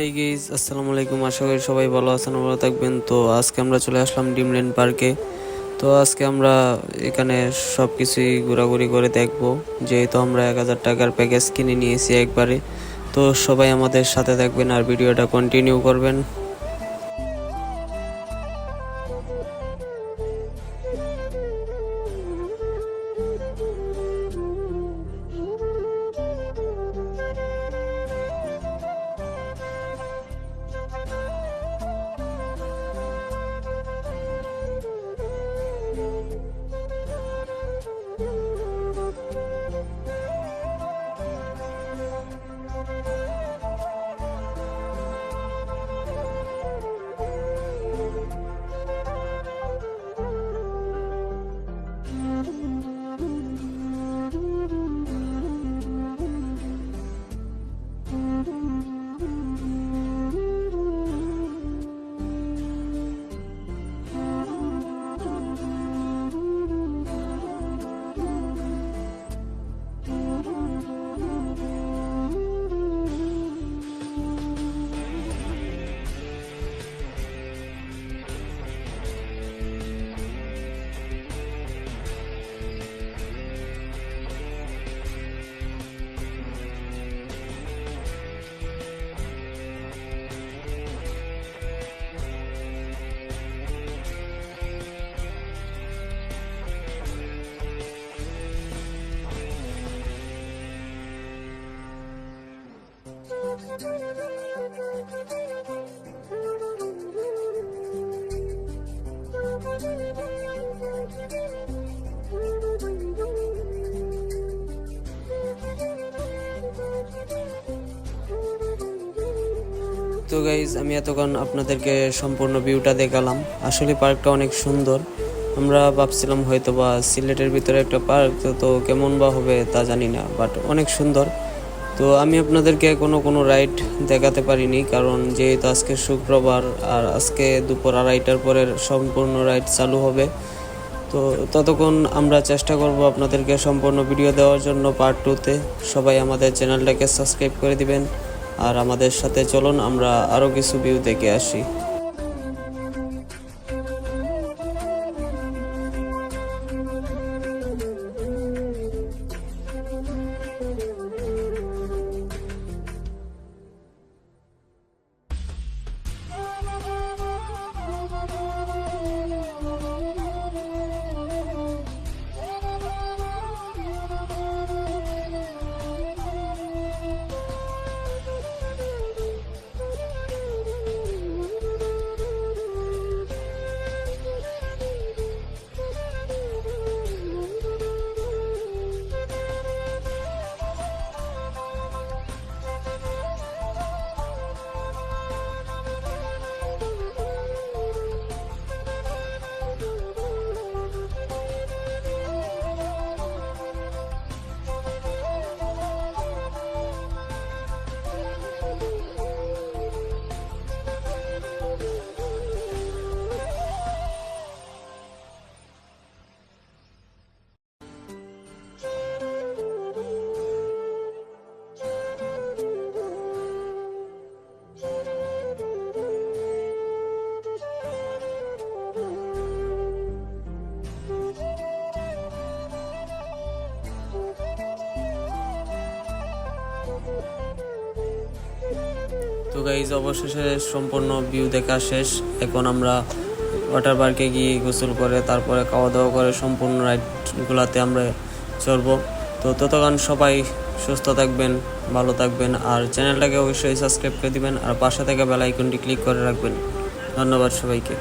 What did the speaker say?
হেই gauge আসসালামু আলাইকুম। আশা করি সবাই ভালো আছেন, ভালো থাকবেন। তো আজকে আমরা চলে আসলাম ডিমল্যান্ড পার্কে। তো আজকে আমরা এখানে সব কিছুই ঘোরাঘুরি করে দেখব। যেহেতু আমরা এক হাজার টাকার প্যাকেজ কিনে নিয়েছি একবারে। তো সবাই আমাদের সাথে থাকবেন আর ভিডিওটা কন্টিনিউ করবেন। তো গাইজ আমি এতক্ষণ আপনাদেরকে সম্পূর্ণ ভিউটা দেখালাম। আসলে পার্কটা অনেক সুন্দর। আমরা ভাবছিলাম হয়তো বা সিলেটের ভিতরে একটা পার্ক তো কেমন বা হবে তা জানি না বাট অনেক সুন্দর। তো আমি আপনাদেরকে কোনো কোনো রাইড দেখাতে পারিনি, কারণ যেহেতু আজকে শুক্রবার আর আজকে দুপুর আড়াইটার পরে সম্পূর্ণ রাইড চালু হবে। তো ততক্ষণ আমরা চেষ্টা করব আপনাদেরকে সম্পূর্ণ ভিডিও দেওয়ার জন্য পার্ট টুতে সবাই আমাদের চ্যানেলটাকে সাবস্ক্রাইব করে দিবেন, আর আমাদের সাথে চলুন, আমরা আরও কিছু ভিউ দেখে আসি। তো গাইজ অবশেষে সম্পূর্ণ ভিউ দেখা শেষ। এখন আমরা ওয়াটার পার্কে গিয়ে গোসল করে, তারপরে খাওয়া দাওয়া করে সম্পূর্ণ রাইডগুলোতে আমরা চলবো তো ততক্ষণ সবাই সুস্থ থাকবেন, ভালো থাকবেন, আর চ্যানেলটাকে অবশ্যই সাবস্ক্রাইব করে দিবেন, আর পাশে থেকে বেল আইকনটি ক্লিক করে রাখবেন। ধন্যবাদ সবাইকে।